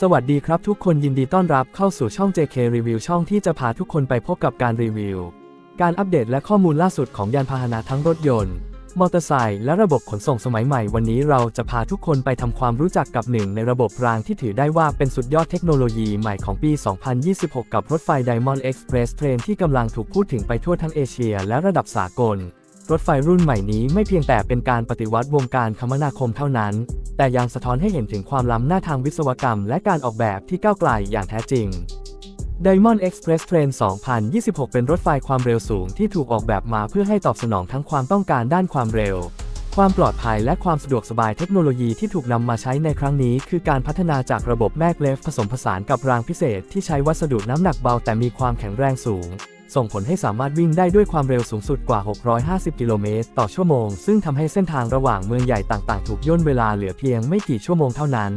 สวัสดีครับทุกคนยินดีต้อนรับเข้าสู่ช่อง JK Review ช่องที่จะพาทุกคนไปพบกับการรีวิว การอัปเดตและข้อมูลล่าสุดของยานพาหนะทั้งรถยนต์ มอเตอร์ไซค์และระบบขนส่งสมัยใหม่วันนี้เราจะพาทุกคนไปทำความรู้จักกับหนึ่งในระบบรางที่ถือได้ว่าเป็นสุดยอดเทคโนโลยีใหม่ของปี 2026 กับรถไฟ Diamond Express Train ที่กำลังถูกพูดถึงไปทั่วทั้งเอเชีย และระดับสากลรถไฟรุ่นใหม่นี้ไม่เพียงแต่เป็นการปฏิวัติวงการคมนาคมเท่านั้น แต่ยังสะท้อนให้เห็นถึงความล้ำหน้าทางวิศวกรรมและการออกแบบที่ก้าวไกลอย่างแท้จริง Diamond Express Train 2026 เป็นรถไฟความเร็วสูงที่ถูกออกแบบมาเพื่อให้ตอบสนองทั้งความต้องการด้านความเร็ว ความปลอดภัยและความสะดวกสบายเทคโนโลยีที่ถูกนำมาใช้ในครั้งนี้คือการพัฒนาจากระบบแมกเลฟผสมผสานกับรางพิเศษที่ใช้วัสดุน้ำหนักเบาแต่มีความแข็งแรงสูง ส่งผลให้สามารถวิ่งได้ด้วยความเร็วสูงสุดกว่า 650 กิโลเมตรต่อชั่วโมง ซึ่งทำให้เส้นทางระหว่างเมืองใหญ่ต่างๆ ถูกย่นเวลาเหลือเพียงไม่กี่ชั่วโมงเท่านั้น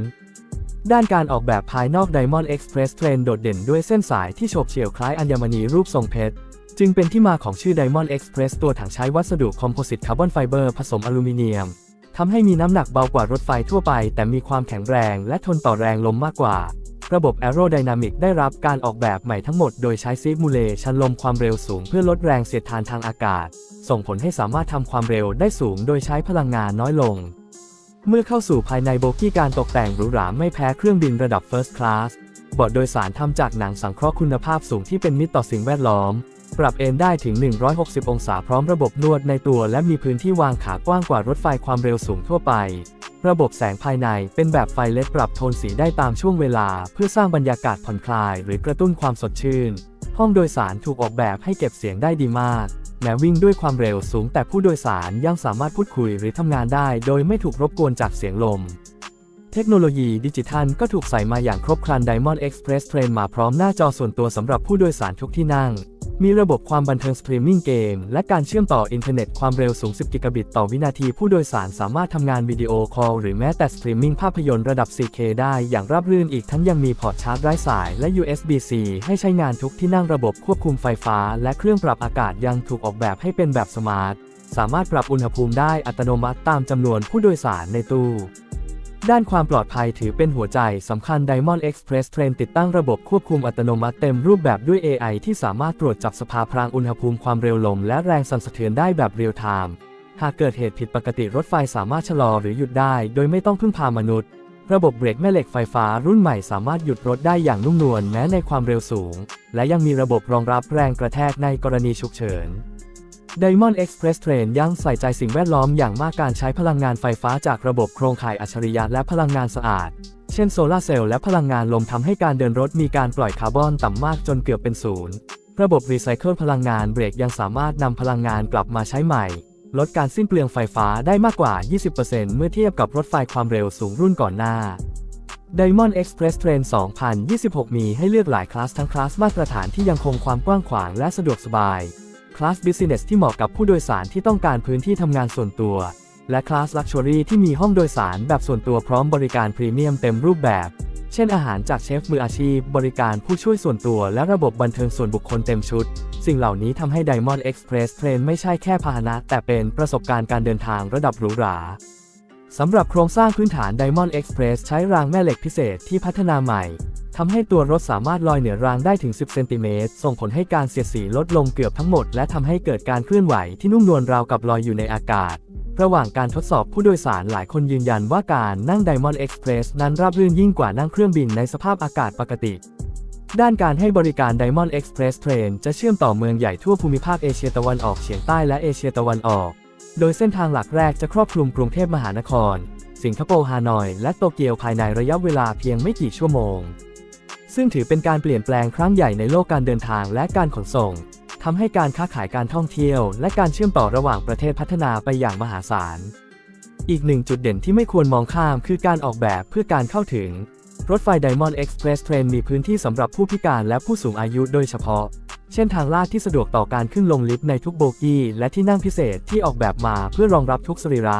ด้านการออกแบบภายนอก Diamond Express Train โดดเด่นด้วยเส้นสายที่โฉบเฉี่ยวคล้ายอัญมณีรูปทรงเพชร จึงเป็นที่มาของชื่อ Diamond Express ตัวถังใช้วัสดุคอมโพสิตคาร์บอนไฟเบอร์ผสมอลูมิเนียมทำให้มีน้ำหนักเบากว่ารถไฟทั่วไป แต่มีความแข็งแรงและทนต่อแรงลมมากกว่า ระบบ Aerodynamic ได้รับการออกแบบใหม่ทั้งหมดโดยใช้ซิมูเลชันลมความเร็วสูงเพื่อลดแรงเสียดทานทางอากาศ ส่งผลให้สามารถทำความเร็วได้สูงโดยใช้พลังงานน้อยลง เมื่อเข้าสู่ภายในโบกี้การตกแต่งหรูหราไม่แพ้เครื่องบินระดับ First Class เบาะโดยสารทำจากหนังสังเคราะห์คุณภาพสูงที่เป็นมิตรต่อสิ่งแวดล้อม ปรับเอนได้ถึง 160 องศาพร้อมระบบนวดในตัวและมีพื้นที่วางขากว้างกว่ารถไฟความเร็วสูงทั่วไป ระบบแสงภายในเป็นแบบไฟเลดปรับโทนสีได้ตามช่วงเวลา เพื่อสร้างบรรยากาศผ่อนคลาย หรือกระตุ้นความสดชื่น ห้องโดยสารถูกออกแบบให้เก็บเสียงได้ดีมาก แม้วิ่งด้วยความเร็วสูงแต่ผู้โดยสารยังสามารถพูดคุยหรือทำงานได้ โดยไม่ถูกรบกวนจากเสียงลม เทคโนโลยีดิจิทัลก็ถูกใส่มาอย่างครบครัน Diamond Express Train มาพร้อมหน้าจอส่วนตัวสำหรับผู้โดยสารทุกที่นั่ง มีระบบความบันเทิงสตรีมมิ่งเกม และการเชื่อมต่ออินเทอร์เน็ตความเร็วสูง 10 กิกะบิตต่อวินาที ผู้โดยสารสามารถทำงานวิดีโอคอลหรือแม้แต่สตรีมมิ่งภาพยนตร์ระดับ 4K ได้อย่างราบรื่นอีกทั้งยังมีพอร์ตชาร์จไร้สายและ USB-C ให้ใช้งานทุกที่นั่งระบบควบคุมไฟฟ้า และเครื่องปรับอากาศยังถูกออกแบบให้เป็นแบบสมาร์ท สามารถปรับอุณหภูมิได้อัตโนมัติตามจำนวนผู้โดยสารในตู้ ด้านความปลอดภัยถือเป็นหัวใจสำคัญ Diamond Express Train ติดตั้งระบบควบคุมอัตโนมัติเต็มรูปแบบด้วย AI ที่สามารถตรวจจับสภาพรางอุณหภูมิความเร็วลม และแรงสั่นสะเทือนได้แบบเรียลไทม์ หากเกิดเหตุผิดปกติรถไฟสามารถชะลอหรือหยุดได้ โดยไม่ต้องพึ่งพามนุษย์ ระบบเบรกแม่เหล็กไฟฟ้ารุ่นใหม่สามารถหยุดรถได้อย่างนุ่มนวลแม้ในความเร็วสูง และยังมีระบบรองรับแรงกระแทกในกรณีฉุกเฉิน Diamond Express Train ยังใส่ใจสิ่งแวดล้อมอย่างมากการใช้พลังงานไฟฟ้าจากระบบโครงข่ายอัจฉริยะและพลังงานสะอาด เช่นโซลาร์เซลล์และพลังงานลมทำให้การเดินรถมีการปล่อยคาร์บอนต่ำมากจนเกือบเป็นศูนย์ ระบบรีไซเคิลพลังงานเบรกยังสามารถนำพลังงานกลับมาใช้ใหม่ ลดการสิ้นเปลืองไฟฟ้าได้มากกว่า 20%เมื่อเทียบกับรถไฟความเร็วสูงรุ่นก่อนหน้า Diamond Express Train 2026 มีให้เลือกหลายคลาสทั้งคลาสมาตรฐานที่ยังคงความกว้างขวางและสะดวกสบาย คลาส Business ที่เหมาะกับผู้โดยสารที่ต้องการพื้นที่ทำงานส่วนตัว และคลาส Luxury ที่มีห้องโดยสารแบบส่วนตัวพร้อมบริการพรีเมียมเต็มรูปแบบ เช่นอาหารจากเชฟมืออาชีพ บริการผู้ช่วยส่วนตัวและระบบบันเทิงส่วนบุคคลเต็มชุด สิ่งเหล่านี้ทำให้ Diamond Express Train ไม่ใช่แค่พาหนะ แต่เป็นประสบการณ์การเดินทางระดับหรูหราสำหรับโครงสร้างพื้นฐาน Diamond Express ใช้รางแม่เหล็กพิเศษที่พัฒนาใหม่ ทำให้ตัวรถสามารถลอยเหนือรางได้ถึง 10 เซนติเมตร ส่งผลให้การเสียดสีลดลงเกือบทั้งหมด และทำให้เกิดการเคลื่อนไหวที่นุ่มนวลราวกับลอยอยู่ในอากาศ ระหว่างการทดสอบผู้โดยสารหลายคนยืนยันว่าการนั่ง Diamond Express นั้นราบรื่นยิ่งกว่านั่งเครื่องบินในสภาพอากาศปกติ ด้านการให้บริการ Diamond Express Train จะเชื่อมต่อเมืองใหญ่ทั่วภูมิภาคเอเชียตะวันออกเฉียงใต้และเอเชียตะวันออก โดยเส้นทางหลักแรกจะครอบคลุมกรุงเทพมหานคร สิงคโปร์ฮานอย และโตเกียวภายในระยะเวลาเพียงไม่กี่ชั่วโมง ซึ่งถือเป็นการเปลี่ยนแปลงครั้งใหญ่ในโลกการเดินทางและการขนส่งทำให้การค้าขายการท่องเที่ยว และการเชื่อมต่อระหว่างประเทศพัฒนาไปอย่างมหาศาล อีกหนึ่งจุดเด่นที่ไม่ควรมองข้ามคือการออกแบบเพื่อการเข้าถึง รถไฟ Diamond Express Train มีพื้นที่สำหรับผู้พิการและผู้สูงอายุโดยเฉพาะ เช่นทางลาดที่สะดวกต่อการขึ้นลงลิฟต์ในทุกโบกี้ และที่นั่งพิเศษที่ออกแบบมาเพื่อรองรับทุกสรีระ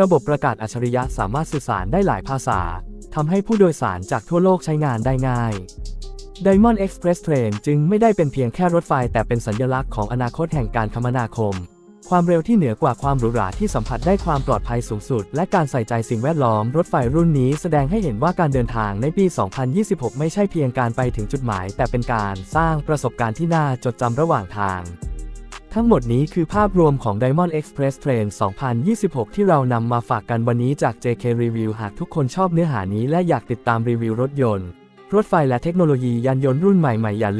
ระบบประกาศอัจฉริยะสามารถสื่อสารได้หลายภาษา ทำให้ผู้โดยสารจากทั่วโลกใช้งานได้ง่าย Diamond Express Train จึงไม่ได้เป็นเพียงแค่รถไฟแต่เป็นสัญลักษณ์ของอนาคตแห่งการคมนาคม ความเร็วที่เหนือกว่าความหรูหราที่สัมผัสได้ความปลอดภัยสูงสุด และการใส่ใจสิ่งแวดล้อม รถไฟรุ่นนี้แสดงให้เห็นว่าการเดินทางในปี 2026 ไม่ใช่เพียงการไปถึงจุดหมาย แต่เป็นการสร้างประสบการณ์ที่น่าจดจำระหว่างทาง ทั้งหมดนี้คือภาพรวมของ Diamond Express Train 2026 ที่เรานำมาฝากกันวันนี้จาก JK Review หากทุกคนชอบเนื้อหานี้และอยากติดตามรีวิวรถยนต์ รถไฟและเทคโนโลยียานยนต์รุ่นใหม่ๆอย่าลืม